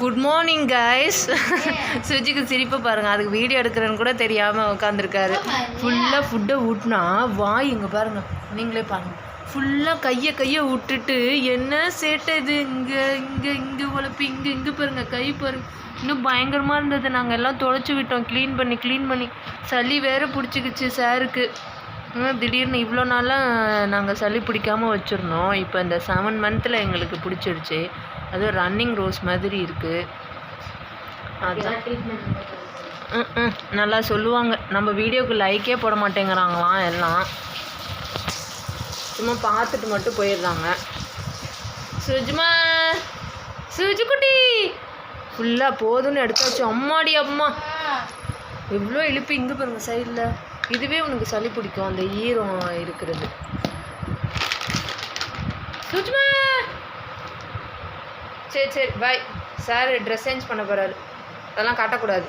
Good morning guys சுஜிக்கு சிரிப்பு பாருங்க. அதுக்கு வீடியோ எடுக்கிறேன்னு கூட தெரியாமல் உட்காந்துருக்காரு ஃபுல்லாக ஃபுட்டை ஊட்டினா வாய் இங்கே பாருங்க. நீங்களே பாருங்க. ஃபுல்லாக கையை கையை விட்டுட்டு என்ன சேட்டை இது? இங்கே இங்கே இங்கே உழப்பி இங்கே இங்கே பாருங்க. கை பாருங்க. இன்னும் பயங்கரமாக இருந்தது. நாங்கள் எல்லாம் தொலைச்சி விட்டோம். க்ளீன் பண்ணி க்ளீன் பண்ணி. சளி வேற பிடிச்சிக்கிச்சு சாருக்கு. திடீர்னு இவ்வளோ நாளாக நாங்கள் சளி பிடிக்காம வச்சுருந்தோம். இப்போ இந்த செவன் மந்த்தில் எங்களுக்கு பிடிச்சிருச்சு. அதுவும் ரன்னிங் ரோஸ் மாதிரி இருக்குது அதான். ம், ம், நல்லா சொல்லுவாங்க. நம்ம வீடியோக்கு லைக்கே போட மாட்டேங்கிறாங்களாம் எல்லாம். சும்மா பார்த்துட்டு மட்டும் போயிடுறாங்க. சுஜ்மா சுஜுக்குட்டி ஃபுல்லாக போதும்னு எடுத்தாச்சு. அம்மாடி அம்மா. எவ்வளோ இழுப்பு இங்கே பாருங்க சைடில் இதுவே உனக்கு சளி பிடிக்கும் அந்த ஈரம் இருக்கிறது. சுஜ்மா சரி சரி பாய் சார் ட்ரெஸ் சேஞ்ச் பண்ண போகிறாரு அதெல்லாம் காட்டக்கூடாது.